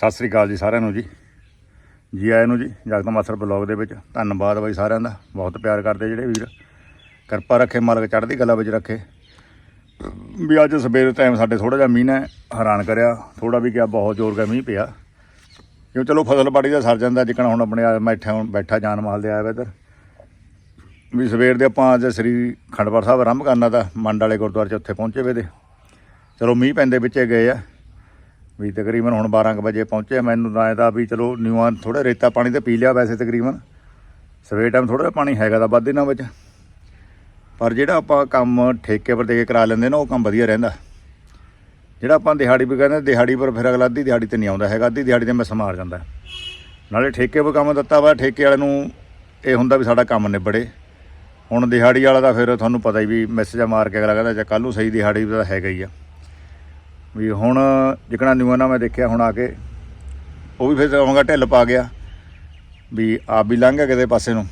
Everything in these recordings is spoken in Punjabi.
ਸਤਿ ਸ੍ਰੀ ਅਕਾਲ ਜੀ ਸਾਰਿਆਂ ਨੂੰ ਜੀ। ਜੀ ਆਇਆਂ ਨੂੰ ਜੀ, ਜਗਤ ਮਾਸਰ ਬਲੌਗ ਦੇ ਵਿੱਚ ਧੰਨਵਾਦ ਬਾਈ ਸਾਰਿਆਂ ਦਾ। ਬਹੁਤ ਪਿਆਰ ਕਰਦੇ ਜਿਹੜੇ ਵੀਰ। ਕਿਰਪਾ ਰੱਖੇ, ਮਾਲਕ ਚੜ੍ਹਦੀ ਕਲਾ ਵਿੱਚ ਰੱਖੇ। ਵੀ ਅੱਜ ਸਵੇਰ ਟਾਈਮ ਸਾਡੇ ਥੋੜਾ ਜਿਹਾ ਮੀਂਹ ਨੇ ਹੈਰਾਨ ਕਰਿਆ। ਥੋੜਾ ਵੀ ਗਿਆ ਬਹੁਤ ਜ਼ੋਰ ਦਾ ਮੀਂਹ ਪਿਆ। ਕਿਉਂ ਚਲੋ ਫਸਲ ਬਾੜੀ ਦਾ ਸਰ ਜਾਂਦਾ, ਜਿੱਕਣ ਹੁਣ ਆਪਣੇ ਆ ਬੈਠਾ ਹੁਣ ਬੈਠਾ, ਜਾਨ ਮਾਲ ਦੇ ਆਇਆ ਵਾ ਇੱਧਰ। ਵੀ ਸਵੇਰ ਦੇ ਆਪਾਂ ਅੱਜ ਸ੍ਰੀ ਖੰਡਪੁਰ ਸਾਹਿਬ ਆਰੰਭ ਕਰਨਾ ਤਾਂ ਮੰਡ ਵਾਲੇ ਗੁਰਦੁਆਰੇ 'ਚ ਉੱਥੇ ਪਹੁੰਚੇ ਵੇ ਦੇ ਚਲੋ ਮੀਂਹ ਪੈਂਦੇ ਵਿੱਚੇ ਗਏ ਆ। ਵੀ ਤਕਰੀਬਨ ਹੁਣ 12 ਕੁ ਵਜੇ ਪਹੁੰਚੇ, ਮੈਨੂੰ ਤਾਂ ਇਹਦਾ ਵੀ ਚਲੋ ਨਿਊਆਂ ਥੋੜਾ ਰੇਤਾ ਪਾਣੀ ਤੇ ਪੀ ਲਿਆ ਵੈਸੇ ਤਕਰੀਬਨ। ਸਵੇਰ ਟਾਈਮ ਥੋੜਾ ਜਿਹਾ ਪਾਣੀ ਹੈਗਾ ਤਾਂ ਵੱਧ ਇਹਨਾਂ ਵਿੱਚ। ਪਰ ਜਿਹੜਾ ਆਪਾਂ ਕੰਮ ਠੇਕੇ ਪਰ ਦੇ ਕੇ ਕਰਾ ਲੈਂਦੇ ਨਾ, ਉਹ ਕੰਮ ਵਧੀਆ ਰਹਿੰਦਾ। ਜਿਹੜਾ ਆਪਾਂ ਦਿਹਾੜੀ ਵੀ ਕਹਿੰਦੇ, ਦਿਹਾੜੀ ਪਰ ਫਿਰ ਅਗਲਾ ਅੱਧੀ ਦਿਹਾੜੀ ਤੇ ਨਹੀਂ ਆਉਂਦਾ ਹੈਗਾ, ਅੱਧੀ ਦਿਹਾੜੀ ਤੇ ਮੈਂ ਸਮਾਰ ਜਾਂਦਾ। ਨਾਲੇ ਠੇਕੇ ਪਰ ਕੰਮ ਦਿੱਤਾ ਵਾ, ਠੇਕੇ ਵਾਲੇ ਨੂੰ ਇਹ ਹੁੰਦਾ ਵੀ ਸਾਡਾ ਕੰਮ ਨਿਬੜੇ। ਹੁਣ ਦਿਹਾੜੀ ਵਾਲਾ ਦਾ ਫਿਰ ਤੁਹਾਨੂੰ ਪਤਾ ਹੀ ਵੀ ਮੈਸੇਜ ਮਾਰ ਕੇ ਅਗਲਾ ਕਹਿੰਦਾ ਜੇ ਕੱਲ ਨੂੰ ਸਹੀ ਦਿਹਾੜੀ ਤਾਂ ਹੈਗਾ ਹੀ ਆ। ਵੀ ਹੁਣ ਜਿਕਣਾ ਨਿਊਨਾ ਮੈਂ ਦੇਖਿਆ ਹੁਣ ਆ ਕੇ, ਉਹ ਵੀ ਫਿਰ ਆਉਂਗਾ ਢਿੱਲ ਪਾ ਗਿਆ ਵੀ ਆਪ ਵੀ ਲੰਘ ਗਿਆ ਕਿਤੇ ਪਾਸੇ ਨੂੰ।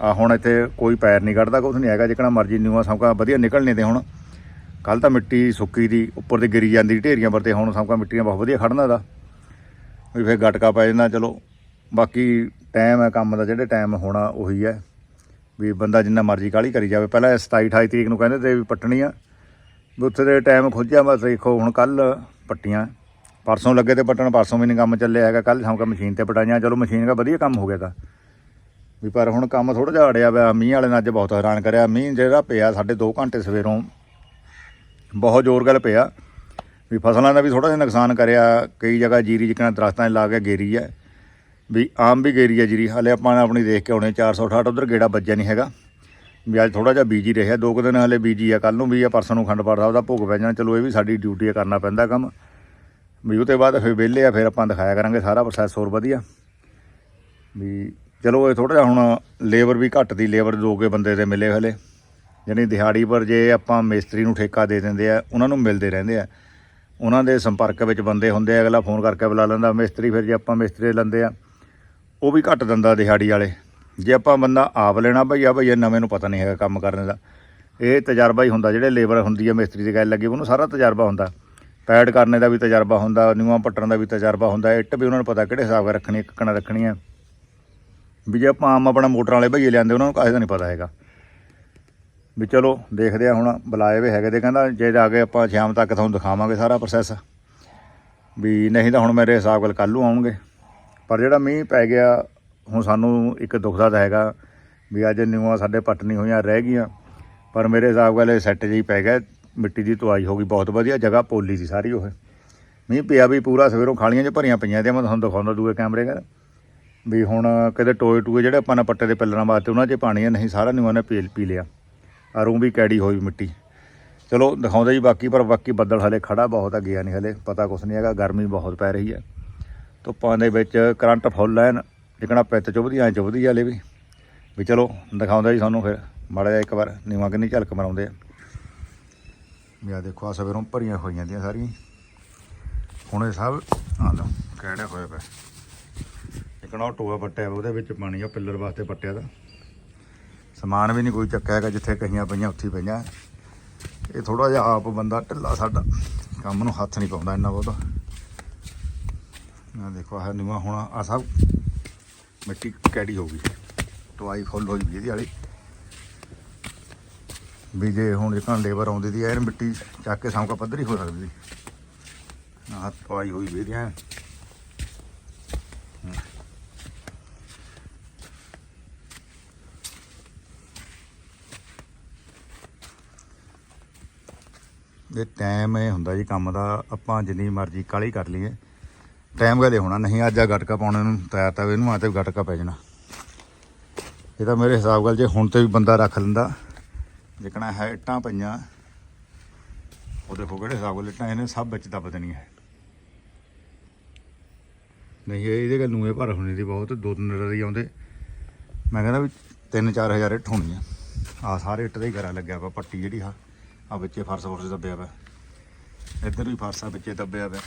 ਆ ਹੁਣ ਇੱਥੇ ਕੋਈ ਪੈਰ ਨਹੀਂ ਕੱਢਦਾ, ਕੁਛ ਨਹੀਂ ਹੈਗਾ, ਜਿਕਣਾ ਮਰਜ਼ੀ ਨਿਊਆ ਸੌਂਕਾ ਵਧੀਆ ਨਿਕਲਣੇ ਤੇ ਹੁਣ। ਕੱਲ ਤਾਂ ਮਿੱਟੀ ਸੁੱਕੀ ਦੀ, ਉੱਪਰ ਤੇ ਗਿਰੀ ਜਾਂਦੀ ਢੇਰੀਆਂ, ਪਰ ਤੇ ਹੁਣ ਸੌਂਕਾ ਮਿੱਟੀਆਂ ਬਹੁਤ ਵਧੀਆ ਖੜਨਾ ਦਾ ਵੀ ਫਿਰ ਗਟਕਾ ਪੈ ਜਾਂਦਾ, ਚਲੋ, ਬਾਕੀ ਟਾਈਮ ਹੈ ਕੰਮ ਦਾ ਜਿਹੜੇ ਟਾਈਮ ਹੋਣਾ ਉਹੀ ਹੈ ਵੀ ਬੰਦਾ ਜਿੰਨਾ ਮਰਜ਼ੀ ਕਾਲੀ ਕਰੀ ਜਾਵੇ। ਪਹਿਲਾਂ 27 28 ਤਰੀਕ ਨੂੰ ਕਹਿੰਦੇ ਤੇ ਵੀ ਪੱਟਣੀ ਆ। ਵੀ ਉੱਥੇ ਦੇ ਟਾਈਮ ਖੁੱਜਿਆ, ਬਸ ਦੇਖੋ ਹੁਣ ਕੱਲ ਪੱਟੀਆਂ। ਪਰਸੋਂ ਲੱਗੇ ਤੇ ਪੱਟਣ, ਪਰਸੋਂ ਵੀ ਨਹੀਂ ਕੰਮ ਚੱਲਿਆ ਹੈਗਾ। ਕੱਲ ਸ਼ਾਮ ਮਸ਼ੀਨ ਤੇ ਪਟਾਈਆਂ, ਚਲੋ ਮਸ਼ੀਨ ਦਾ ਵਧੀਆ ਕੰਮ ਹੋ ਗਿਆ ਤਾਂ। ਵੀ ਪਰ ਹੁਣ ਕੰਮ ਥੋੜਾ ਜਿਹਾ ਅੜਿਆ ਪਿਆ, ਮੀਂਹ ਵਾਲੇ ਨੇ ਅੱਜ ਬਹੁਤ ਹੈਰਾਨ ਕਰਿਆ। ਮੀਂਹ ਜਿਹੜਾ ਪਿਆ ਸਾਡੇ 2 ਘੰਟੇ ਸਵੇਰੋਂ, ਬਹੁਤ ਜ਼ੋਰ ਗੱਲ ਪਿਆ। ਵੀ ਫਸਲਾਂ ਦਾ ਵੀ ਥੋੜਾ ਜਿਹਾ ਨੁਕਸਾਨ ਕਰਿਆ। ਕਈ ਜਗ੍ਹਾ ਜੀਰੀ ਜਿਕਣਾ ਦਰਖਤਾਂ 'ਚ ਲਾ ਕੇ ਗੇਰੀ ਹੈ। ਵੀ ਆਮ ਵੀ ਗੇਰੀ ਹੈ ਜੀਰੀ। ਹਲੇ ਆਪਾਂ ਆਪਣੀ ਦੇਖ ਕੇ ਆਉਣੇ 468 ਉਧਰ ਗੇੜਾ ਵੱਜਿਆ ਨਹੀਂ ਹੈਗਾ। ਵੀ ਅੱਜ ਥੋੜਾ ਜਿਹਾ ਬੀਜੀ ਰਿਹਾ, ਦੋ ਕੁ ਦਿਨ ਹਲੇ ਬੀਜੀ ਆ ਕੱਲ ਨੂੰ ਵੀ ਆ, ਪਰਸੋਂ ਨੂੰ ਖੰਡਪਾਠ ਸਾਹਿਬ ਦਾ ਭੋਗ ਪੈ ਜਾਣਾ, ਚਲੋ ਇਹ ਵੀ ਸਾਡੀ ਡਿਊਟੀ ਆ, ਕਰਨਾ ਪੈਂਦਾ ਕੰਮ। ਵੀ ਉਹ ਤੋਂ ਬਾਅਦ ਫਿਰ ਵਿਹਲੇ ਆ, ਫਿਰ ਆਪਾਂ ਦਿਖਾਇਆ ਕਰਾਂਗੇ ਸਾਰਾ ਪ੍ਰੋਸੈਸ ਹੋਰ ਵਧੀਆ। ਵੀ ਚਲੋ ਇਹ ਥੋੜਾ ਜਿਹਾ ਹੁਣ ਲੇਬਰ ਵੀ ਘੱਟ ਦੀ ਲੇਬਰ ਦੋ ਕੇ ਬੰਦੇ ਦੇ ਮਿਲੇ ਹਲੇ। ਯਾਨੀ ਦਿਹਾੜੀ ਪਰ ਜੇ ਆਪਾਂ ਮਿਸਤਰੀ ਨੂੰ ਠੇਕਾ ਦੇ ਦਿੰਦੇ ਆ, ਉਹਨਾਂ ਨੂੰ ਮਿਲਦੇ ਰਹਿੰਦੇ ਆ। ਉਹਨਾਂ ਦੇ ਸੰਪਰਕ ਵਿੱਚ ਬੰਦੇ ਹੁੰਦੇ ਆ, ਅਗਲਾ ਫੋਨ ਕਰਕੇ ਬੁਲਾ ਲੈਂਦਾ, ਮਿਸਤਰੀ ਫਿਰ ਜੇ ਆਪਾਂ ਮਿਸਤਰੀ ਲੈਂਦੇ ਆ, ਉਹ ਵੀ ਘੱਟ ਦਿੰਦਾ ਦਿਹਾੜੀ ਵਾਲੇ। ਜੇ ਆਪਾਂ ਬੰਦਾ ਆਪ ਲੈਣਾ ਭਈਆ ਭਈਆ ਨਵੇਂ ਨੂੰ ਪਤਾ ਨਹੀਂ ਹੈਗਾ ਕੰਮ ਕਰਨ ਦਾ। ਇਹ ਤਜਰਬਾ ਹੀ ਹੁੰਦਾ, ਜਿਹੜੇ ਲੇਬਰ ਹੁੰਦੀ ਹੈ ਮਿਸਤਰੀ ਦੀ ਗੱਲ ਲੱਗੀ, ਉਹਨੂੰ ਸਾਰਾ ਤਜਰਬਾ ਹੁੰਦਾ। ਪੈਡ ਕਰਨੇ ਦਾ ਵੀ ਤਜਰਬਾ ਹੁੰਦਾ, ਨਿਊਆਂ ਪੱਟਣ ਦਾ ਵੀ ਤਜਰਬਾ ਹੁੰਦਾ, ਇੱਟ ਵੀ ਉਹਨਾਂ ਨੂੰ ਪਤਾ ਕਿਹੜੇ ਹਿਸਾਬ ਨਾਲ ਰੱਖਣੀ ਕਿੱਕਣਾ ਰੱਖਣੀ ਹੈ ਵੀ ਜੇ ਆਪਾਂ ਆਮ ਆਪਣਾ ਮੋਟਰ ਵਾਲੇ ਭਈਏ ਲਿਆਂਦੇ, ਉਹਨਾਂ ਨੂੰ ਕਾਹਦਾ ਨਹੀਂ ਪਤਾ ਹੈਗਾ। ਵੀ ਚਲੋ, ਦੇਖਦੇ ਆ ਹੁਣ, ਬੁਲਾਏ ਵੇ ਹੈਗੇ ਤੇ ਕਹਿੰਦਾ, ਜੇ ਜਾ ਕੇ ਆਪਾਂ ਸ਼ਾਮ ਤੱਕ ਤੁਹਾਨੂੰ ਦਿਖਾਵਾਂਗੇ ਸਾਰਾ ਪ੍ਰੋਸੈਸ ਵੀ ਨਹੀਂ ਤਾਂ ਹੁਣ ਮੇਰੇ ਹਿਸਾਬ ਨਾਲ ਕੱਲ੍ਹ ਨੂੰ ਆਉਣਗੇ। ਪਰ ਜਿਹੜਾ ਮੀਂਹ ਪੈ ਗਿਆ ਹੁਣ ਸਾਨੂੰ ਇੱਕ ਦੁੱਖ ਦਾ ਤਾਂ ਹੈਗਾ ਵੀ ਅੱਜ ਨਿਊਆਂ ਸਾਡੇ ਪੱਟਣੀ ਹੋਈਆਂ, ਰਹਿ ਗਈਆਂ। ਪਰ ਮੇਰੇ ਹਿਸਾਬ ਨਾਲ ਇਹ ਸੈੱਟ ਜਿਹੀ ਪੈ ਗਿਆ, ਮਿੱਟੀ ਦੀ ਧੁਆਈ ਹੋ ਗਈ, ਬਹੁਤ ਵਧੀਆ ਜਗ੍ਹਾ, ਪੋਲੀ ਸੀ ਸਾਰੀ ਉਹ। ਮੀਂਹ ਪਿਆ ਵੀ ਪੂਰਾ, ਸਵੇਰੋਂ ਖਾਲੀਆਂ 'ਚ ਭਰੀਆਂ ਪਈਆਂ ਤੇ ਮੈਂ ਤੁਹਾਨੂੰ ਦਿਖਾਉਂਦਾ ਦੂਏ ਕੈਮਰੇ ਕਰ ਵੀ ਹੁਣ ਕਿਤੇ ਟੋਏ ਟੂਏ ਜਿਹੜੇ ਆਪਾਂ ਨੇ ਪੱਟੇ ਦੇ ਪਿੱਲਰਾਂ ਵਾਸਤੇ, ਉਹਨਾਂ 'ਚ ਪਾਣੀ ਹੈ, ਨਹੀਂ, ਸਾਰਾ ਨਿਊਆਂ ਨੇ ਪੀ ਪੀ ਲਿਆ। ਆ ਵੀ ਕੈੜੀ ਹੋਈ ਮਿੱਟੀ। ਚਲੋ, ਦਿਖਾਉਂਦਾ ਜੀ ਬਾਕੀ, ਪਰ ਬਾਕੀ ਬੱਦਲ ਹਲੇ ਖੜਾ ਬਹੁਤ ਆ, ਗਿਆ ਨਹੀਂ ਹਲੇ, ਪਤਾ ਕੁਛ ਨਹੀਂ ਹੈਗਾ, ਗਰਮੀ ਬਹੁਤ ਪੈ ਰਹੀ ਹੈ। ਧੁੱਪਾਂ ਦੇ ਵਿੱਚ ਕਰੰਟ ਫੁੱਲ ਐਨ। ਜਿਕਣਾ ਪਿੱਤ ਚੁੱਭਦੀ ਐ ਚੁੱਭਦੀ ਹਲੇ ਵੀ। ਵੀ ਚਲੋ, ਦਿਖਾਉਂਦਾ ਜੀ ਸਾਨੂੰ ਫਿਰ। ਮਾੜਾ ਜਿਹਾ ਇੱਕ ਵਾਰ ਨੀਵਾਂ ਕਿੰਨੀ ਝਲਕ ਮਰਾਉਂਦੇ ਆ। ਵੀ ਆ ਦੇਖੋ ਆ ਸਵੇਰੋਂ ਭਰੀਆਂ ਹੋਈਆਂ ਦੀਆਂ ਸਾਰੀਆਂ। ਹੁਣ ਇਹ ਸਭ ਆ ਲਓ ਕਿਹੜੇ ਹੋਏ ਪਏ। ਇਕਣਾ ਉਹ ਟੋਆ ਪੱਟਿਆ ਉਹਦੇ ਵਿੱਚ ਪਾਣੀ ਆ ਪਿੱਲਰ ਵਾਸਤੇ ਪੱਟਿਆ ਦਾ। ਸਮਾਨ ਵੀ ਨਹੀਂ ਕੋਈ ਚੱਕਿਆ ਹੈਗਾ, ਜਿੱਥੇ ਕਹੀਆਂ ਪਈਆਂ, ਉੱਥੇ ਪਈਆਂ। ਇਹ ਥੋੜਾ ਜਿਹਾ ਆਪ ਬੰਦਾ ਢਿੱਲਾ ਸਾਡਾ। ਕੰਮ ਨੂੰ ਹੱਥ ਨਹੀਂ ਪਾਉਂਦਾ ਇੰਨਾ ਬਹੁਤਾ। ਆ ਦੇਖੋ, ਆਹ ਨਿਵਾ ਹੁਣ ਆ ਸਭ ਮਿੱਟੀ ਕੈੜੀ ਹੋ ਗਈ। ਟਵਾਈ ਫੁੱਲ ਹੋਈ ਵੀ ਇਹਦੀ ਵਾਲੀ। ਵੀ ਜੇ ਹੁਣ ਜਿਕਾਂ ਲੇਬਰ ਆਉਂਦੀ ਦੀ, ਐਨ ਮਿੱਟੀ ਚੱਕ ਕੇ ਸੌਂਕਾ ਪੱਧਰੀ ਹੋ ਸਕਦੀ। ਸੀ ਆਹ ਟਵਾਈ ਹੋਈ ਵੀ ਇਹਦੀ ਐਨ। ਇਹ ਟਾਈਮ ਇਹ ਹੁੰਦਾ ਜੀ ਕੰਮ ਦਾ, ਆਪਾਂ ਜਿੰਨੀ ਮਰਜ਼ੀ ਕਾਲੀ ਕਰ ਲਈਏ। ਟਾਈਮ ਕਦੇ ਹੋਣਾ ਨਹੀਂ, ਅੱਜ ਆ ਗਟਕਾ ਪਾਉਣੇ ਨੂੰ ਤਿਆਰ ਤਾਂ ਇਹਨੂੰ ਆ ਤੇ ਗਟਕਾ ਪੈ ਜਾਣਾ। ਇਹ ਤਾਂ ਮੇਰੇ ਹਿਸਾਬ ਨਾਲ ਜੇ ਹੁਣ ਤੇ ਵੀ ਬੰਦਾ ਰੱਖ ਲੈਂਦਾ, ਜਿਕਣਾ ਹੈ ਇੱਟਾਂ ਪਈਆਂ ਉਹ ਦੇਖੋ ਕਿਹੜੇ ਹਿਸਾਬ ਨਾਲ ਇੱਟਾਂ, ਇਹਨੇ ਸਭ ਵਿੱਚ ਦੱਬ ਦੇਣੀਆਂ ਨਹੀਂ ਇਹਦੇ ਗੱਲ ਨੂੰ ਇਹ ਭਰ ਹੋਣੀ ਦੀ ਬਹੁਤ, ਦੋ ਤਿੰਨ ਰੁਪਏ ਆਉਂਦੇ। ਮੈਂ ਕਹਿੰਦਾ ਵੀ 3-4000 ਇੱਟ ਹੋਣੀ ਆ। ਆ ਸਾਰੇ ਇੱਟ ਦਾ ਹੀ ਘਰਾਂ ਲੱਗਿਆ ਵਾ, ਪੱਟੀ ਜਿਹੜੀ ਆ ਆ ਵਿੱਚੇ ਫਰਸ਼ ਫੁਰਸ ਦੱਬਿਆ ਵਾ। ਇੱਧਰ ਵੀ ਫਰਸ ਆ, ਵਿੱਚੇ ਦੱਬਿਆ ਪਿਆ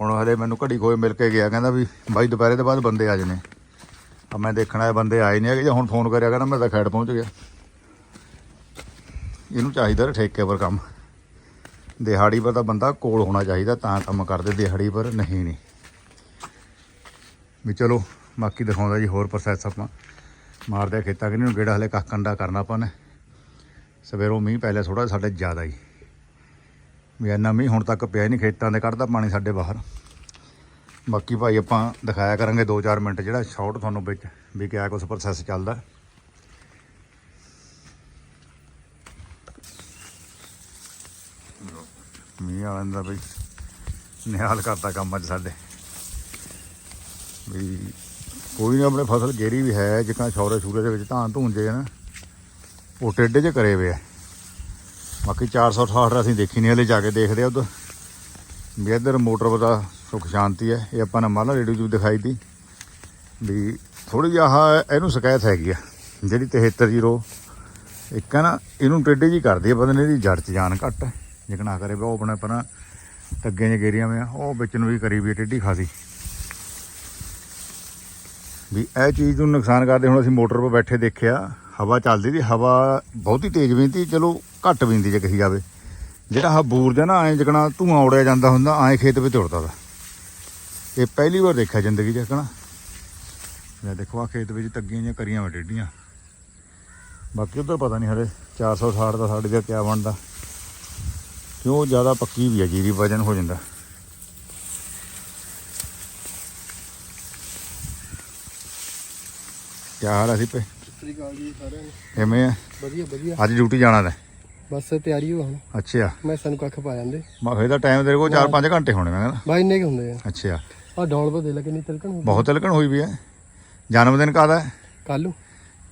ਹੁਣ ਹਲੇ ਮੈਨੂੰ ਘੜੀ ਕੋਈ ਮਿਲ ਕੇ ਗਿਆ, ਕਹਿੰਦਾ ਵੀ ਬਾਈ ਦੁਪਹਿਰੇ ਤੋਂ ਬਾਅਦ ਬੰਦੇ ਆ ਜਾਣੇ। ਆ ਮੈਂ ਦੇਖਣਾ ਇਹ ਬੰਦੇ ਆਏ ਨਹੀਂ ਹੈਗੇ, ਜੇ ਹੁਣ ਫੋਨ ਕਰਿਆ ਕਹਿੰਦਾ ਮੈਂ ਤਾਂ ਖੈੜ ਪਹੁੰਚ ਗਿਆ। ਇਹਨੂੰ ਚਾਹੀਦਾ ਠੇਕੇ ਪਰ ਕੰਮ। ਦਿਹਾੜੀ ਪਰ ਤਾਂ ਬੰਦਾ ਕੋਲ ਹੋਣਾ ਚਾਹੀਦਾ, ਤਾਂ ਕੰਮ ਕਰਦੇ, ਦਿਹਾੜੀ ਪਰ ਨਹੀਂ ਨਹੀਂ ਵੀ ਚਲੋ, ਬਾਕੀ ਦਿਖਾਉਂਦਾ ਜੀ, ਹੋਰ ਪ੍ਰੋਸੈਸ ਆਪਾਂ ਮਾਰਦੇ ਆ ਖੇਤਾਂ ਕਿ ਨੂੰ ਗੇੜਾ ਹਲੇ ਕੱਖ ਕੰਡਾ ਕਰਨਾ ਆਪਾਂ ਨੇ। ਸਵੇਰੋਂ ਮੀਂਹ ਪਹਿਲੇ ਥੋੜਾ ਸਾਡੇ ਜ਼ਿਆਦਾ ਹੀ। ਵੀ ਇੰਨਾ ਮੀਂਹ ਹੁਣ ਤੱਕ ਪਿਆ ਹੀ ਨਹੀਂ, ਖੇਤਾਂ ਦੇ ਕੱਢਦਾ ਪਾਣੀ ਸਾਡੇ ਬਾਹਰ। ਬਾਕੀ ਭਾਈ ਆਪਾਂ ਦਿਖਾਇਆ ਕਰਾਂਗੇ 2-4 ਮਿੰਟ ਜਿਹੜਾ ਸ਼ਾਰਟ ਤੁਹਾਨੂੰ ਵਿੱਚ ਵੀ ਕਿਆ ਕੁਛ ਪ੍ਰੋਸੈਸ ਚੱਲਦਾ। ਮੀਂਹ ਵਾਲਿਆਂ ਦਾ ਬਈ ਨਿਹਾਲ ਕਰਤਾ ਕੰਮ ਅੱਜ ਸਾਡੇ। ਵੀ ਕੋਈ ਨਹੀਂ ਆਪਣੇ ਫਸਲ ਗੇਰੀ ਵੀ ਹੈ ਜਿੱਕਾਂ ਛੌਰੇ ਛੂਰੇ ਦੇ ਵਿੱਚ ਧਾਨ ਧੂਨ ਧੂੰਜੇ ਨਾ, ਉਹ ਟੇਡੇ 'ਚ ਕਰੇ ਵੇ ਆ। ਬਾਕੀ 468 ਅਸੀਂ ਦੇਖੀ ਨਹੀਂ ਹਲੇ, ਜਾ ਕੇ ਦੇਖਦੇ ਆ ਉਧਰ। ਵੀ ਇੱਧਰ ਮੋਟਰ ਦਾ ਸੁੱਖ ਸ਼ਾਂਤੀ ਹੈ, ਇਹ ਆਪਾਂ ਨੇ ਮਾਲਾ ਰੇਡੀਓ 'ਚ ਦਿਖਾਈ ਤੀ। ਵੀ ਥੋੜੀ ਜਿਹੀ ਆਹ ਇਹਨੂੰ ਸ਼ਿਕਾਇਤ ਹੈਗੀ ਆ, ਜਿਹੜੀ 73 ਇੱਕ ਹੈ ਨਾ, ਇਹਨੂੰ ਟੇਡੇ ਜੀ ਕਰਦੀ ਆ ਪਤਾ ਨਹੀਂ ਇਹਦੀ ਜੜ 'ਚ ਜਾਨ ਘੱਟ ਹੈ ਜਿਕਣਾ ਕਰੇ ਵੀ ਉਹ ਆਪਣੇ ਪਰਾਂ ਟੱਗੇ ਜਿਹੇ ਗੇਰੀਆਂ ਵੇ ਆ, ਉਹ ਵਿੱਚ ਨੂੰ ਵੀ ਕਰੀ ਵੀ ਆ ਟੇਢੀ ਖਾਸੀ। ਵੀ ਇਹ ਚੀਜ਼ ਨੂੰ ਨੁਕਸਾਨ ਕਰਦੇ, ਹੁਣ ਅਸੀਂ ਮੋਟਰ 'ਤੇ ਬੈਠੇ ਦੇਖਿਆ ਹਵਾ ਚੱਲਦੀ ਦੀ ਹਵਾ ਬਹੁਤੀ ਤੇਜ਼ ਵੀ ਤੀ ਚਲੋ ਘੱਟ ਵੀ ਹੁੰਦੀ ਜੇ ਕਹੀ ਜਾਵੇ। ਜਿਹੜਾ ਆਹ ਬੂਰ ਦਾ ਨਾ, ਐਂ ਜਗਣਾ ਧੂਆਂ ਉੜਿਆ ਜਾਂਦਾ ਹੁੰਦਾ, ਐਂ ਖੇਤ ਵਿੱਚ ਉੜਦਾ ਦਾ ਇਹ ਪਹਿਲੀ ਵਾਰ ਦੇਖਿਆ ਜ਼ਿੰਦਗੀ 'ਚ ਕਹਣਾ ਮੈਂ ਦੇਖੋ ਆ ਖੇਤ ਵਿੱਚ ਤੱਗੀਆਂ ਜਾਂ ਕਰੀਆਂ ਵਾ ਟੇਢੀਆਂ। ਬਾਕੀ ਉਧਰ ਪਤਾ ਨਹੀਂ ਹਰੇ 460 ਦਾ, ਸਾਡੇ ਦਾ ਕਿਆ ਬਣਦਾ। ਕਿਉਂ ਜ਼ਿਆਦਾ ਪੱਕੀ ਵੀ ਹੈ ਜੀਰੀ ਵਜਨ ਹੋ ਜਾਂਦਾ। ਕਿਆ ਹਾਲ ਹੈ ਸੀ ਪੇ ਸ੍ਰੀ ਅਕਾਲ ਜੀ ਸਾਰਿਆਂ ਨੂੰ। ਕਿਵੇਂ ਆ? ਵਧੀਆ ਵਧੀਆ। ਅੱਜ ਡਿਊਟੀ ਜਾਣਾ ਤਾਂ? ਬਸ ਤਿਆਰੀ ਹੋ ਹੁਣ। ਅੱਛਾ। ਮੈਂ ਸਾਨੂੰ ਕੱਖ ਪਾ ਜਾਂਦੇ। ਮੈਂ ਫੇਰ ਤਾਂ ਟਾਈਮ ਤੇਰੇ ਕੋਲ 4-5 ਘੰਟੇ ਹੋਣੇ ਮੈਂ ਕਹਿੰਦਾ। ਬਾਈ ਇੰਨੇ ਕੁ ਹੁੰਦੇ ਆ। ਅੱਛਾ। ਆ ਡੌਲ ਪਾ ਦੇ ਲੈ ਕਿੰਨੀ ਤਿਲਕਣ ਹੋ ਬਹੁਤ ਤਿਲਕਣ ਹੋਈ ਵੀ ਹੈ। ਜਨਮ ਦਿਨ ਕਾਦਾ ਕੱਲੂ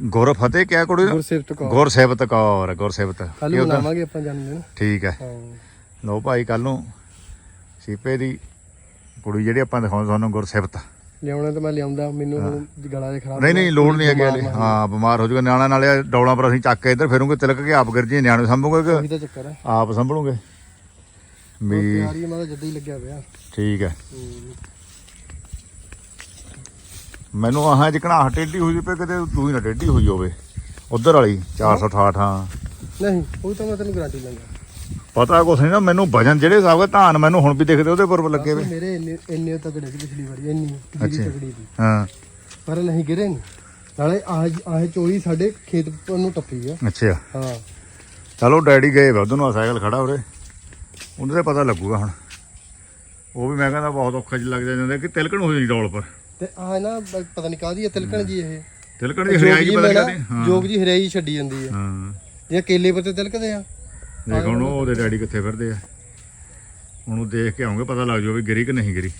ਗੁਰ ਫਤਿਹ ਕਿਆ ਕੁੜੀ ਦਾ? ਗੁਰਸਿਫਤ ਕੌਰ। ਗੁਰਸੇਵਤ ਕੌਰ ਗੁਰਸੇਵਤ ਕੱਲ? ਮਨਾਵਾਂਗੇ ਆਪਾਂ ਜਨਮ ਦਿਨ ਠੀਕ ਹੈ। ਹਾਂ। ਲੋ ਭਾਈ ਕੱਲ ਨੂੰ ਸੀਪੇ ਦੀ ਕੁੜੀ ਜਿਹੜੀ ਆਪਾਂ ਦਿਖਾਉਂਦੇ ਤੁਹਾਨੂੰ ਗੁਰਸੇਵਤ ਲਿਆਉਣਾ ਤਾਂ ਮੈਂ ਲਿਆਉਂਦਾ ਮੈਨੂੰ ਹੁਣ ਗਲਾ ਜਿਹਾ ਖਰਾਬ ਨਹੀਂ ਨਹੀਂ ਲੋੜ ਨਹੀਂ ਹੈਗੀ ਹਲੇ। ਹਾਂ ਬਿਮਾਰ ਹੋ ਜਾਊਗਾ। ਨਿਆਣਾ ਨਾਲੇ ਡੌਲਾਂ ਪਰ ਅਸੀਂ ਚੱਕ ਕੇ ਇੱਧਰ ਫਿਰੂਗੇ ਤਿਲਕ ਕੇ ਆਪ ਗਿਰ ਜੀ ਨਿਆਣੇ ਸੰਭੂਗੇ ਕਿ ਉਹੀ ਤਾਂ ਚੱਕਰ ਹੈ। ਆਪ ਸੰਭਲੂਗੇ? ਵੀ ਤਿਆਰੀ ਮੈਂ ਤਾਂ ਜੱਦੀ ਲੱਗਿਆ ਪਿਆ। ਠੀਕ ਹੈ। ਹੂੰ। ਮੈਨੂੰ ਆਹਾਂ ਜਿਕਣਾ ਟੇਢੀ ਹੋਈ ਪਈ ਕਿਤੇ ਤੂੰ ਹੀ ਨਾ ਟੇਢੀ ਹੋਈ ਹੋਵੇ। ਉਧਰ ਵਾਲੀ 468 ਹਾਂ। ਨਹੀਂ ਉਹ ਤਾਂ ਮੈਂ ਤੈਨੂੰ ਗਾਰੰਟੀ ਲਾਂਗਾ ਪਤਾ ਕੁਛ ਨਹੀਂ ਨਾ ਮੈਨੂੰ ਵਜਨ ਜਿਹੜੇ ਹਿਸਾਬ ਦਾ ਧਾਨ ਮੈਨੂੰ ਹੁਣ ਵੀ ਦਿਖਦੇ ਉਹਦੇ ਪਰ ਲੱਗੇ ਵੇ। ਮੇਰੇ ਇੰਨੇ ਇੰਨੇ ਤਗੜੇ ਸੀ ਪਿਛਲੀ ਵਾਰੀ ਇੰਨੀ। ਜਿਹੜੀ ਤਗੜੀ ਸੀ। ਹਾਂ। ਪਰ ਨਹੀਂ ਗਿਰੇ ਨਹੀਂ ਨਾਲੇ ਆਹ ਆਹ ਚੋਈ ਸਾਡੇ ਖੇਤ ਨੂੰ ਟੱਪੀ ਆ। ਅੱਛਾ। ਹਾਂ। ਚਲੋ ਡੈਡੀ ਗਏ ਵਾ ਉਧਰ ਨੂੰ ਸਾਈਕਲ ਖੜਾ ਉਰੇ। ਉਹਦੇ ਤੇ ਪਤਾ ਲੱਗੂਗਾ ਹੁਣ। ਉਹ ਵੀ ਮੈਂ ਕਹਿੰਦਾ ਬਹੁਤ ਔਖਾ ਜਿਹਾ ਲੱਗ ਜਾਂਦਾ ਕਿ ਤਿਲਕਣ ਹੋ ਜਾਂਦੀ ਡੋਲ ਪਰ। ਤੇ ਆ ਨਾ ਪਤਾ ਨਹੀਂ ਕਾਦੀ ਆ ਤਿਲਕਣ ਜੀ ਇਹ। ਤਿਲਕਣ ਦੀ ਹਰਿਆਈ ਜੀ ਪਤਾ ਨਹੀਂ ਕਾਹਦੀ? ਹਾਂ। ਜੋਗ ਜੀ ਹਰਿਆਈ ਛੱਡੀ ਜਾਂਦੀ ਆ। ਹਾਂ। ਜੇ ਕੇਲੇ ਪਰ ਤੇ ਤਿਲਕਦੇ ਆ? ਦੇਖ ਹੁਣ ਉਹਦੇ ਡੈਡੀ ਕਿੱਥੇ ਫਿਰਦੇ ਆ। ਉਹਨੂੰ ਦੇਖ ਕੇ ਆਉਂਗੇ ਪਤਾ ਲੱਗ ਜਾਊ ਵੀ ਗਿਰੀ ਕਿ ਨਹੀਂ ਗਿਰੀ।